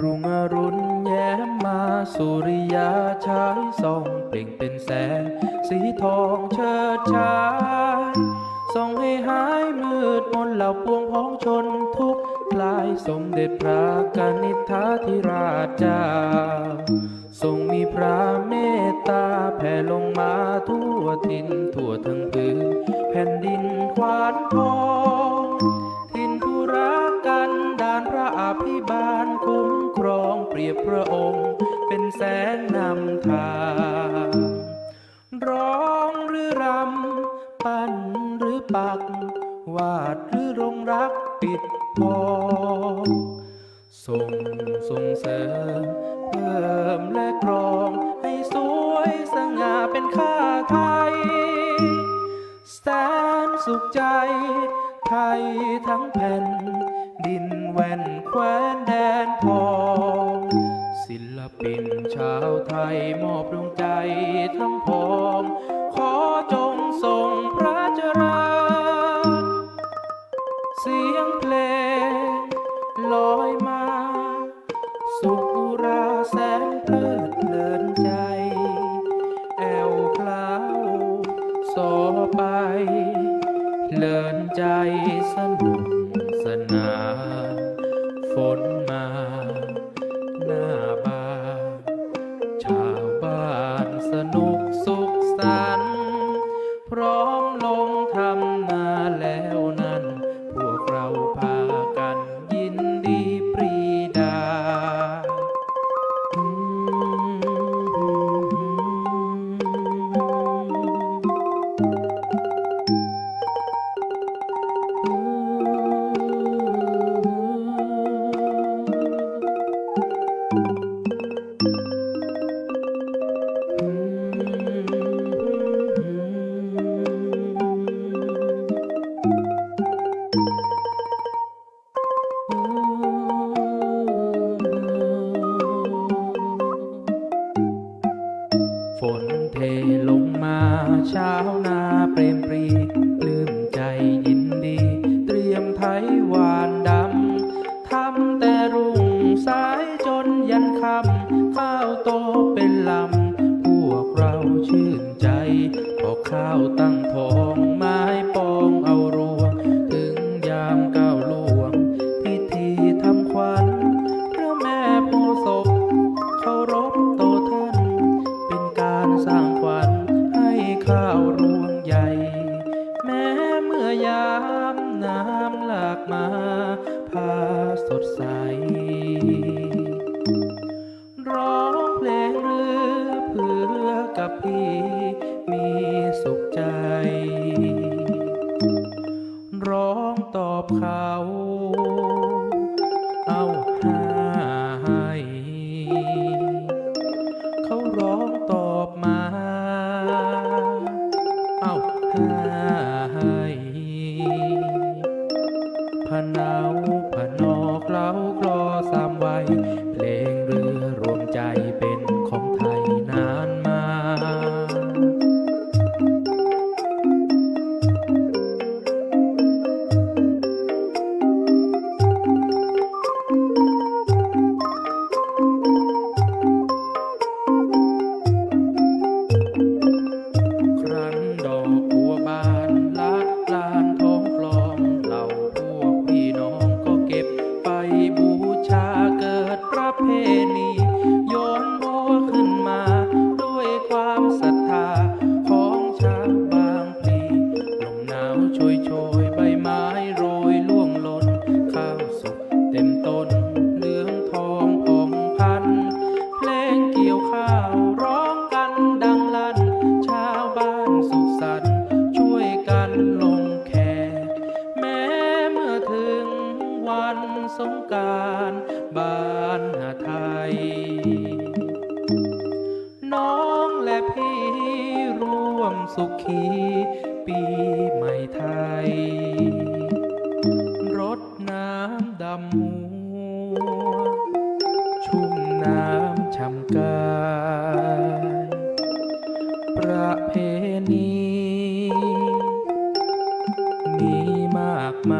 รุ่งอรุณแย้มมาสุริยาฉายส่องเปล่งเป็นแสง สีทองเชิดชายส่องให้หายมืดมนเหล่าปวงพ้องชนทุกลายสมเด็จพระกนิษฐาธิราชเจ้าทรงมีพระเมตตาแผ่ลงมาทั่วทินทั่วทั้งพื้นแผ่นดินขวานทอง รือรำ ปั้นหรือปัก วาดหรือรงรักปิดทองส่งส่งเสริม เพิ่มและกรองให้สวยสง่าเป็นข้าไทย แสนสุขใจ ไทยทั้งแผ่น ดินแว่นแคว้นแดนทองศิลปินชาวไทยมอบดวงใจทั้งพอง เลินใจสนุกสนานฝนมา หน้าบานชาวบ้านสนุกสุขสันต์พร้อมลง นเทลงมาเช้านาเปรมปรีปลื้มใจยินดี เตรียมไถหวานดำ ทำแต่รุ่งสายจนยันคำ ข้าวโตเป็นลำ พวกเราชื่นใจพอข้าวตั้งทอง ร้องตอบเขา สันต์ช่วยกันลงแขกแม้เมื่อถึงวันสงการบ้านหาไทย น้องและพี่ร่วมสุขี ปีใหม่ไทย รดน้ำดำหัวชุ่มน้ำช่ำกา ม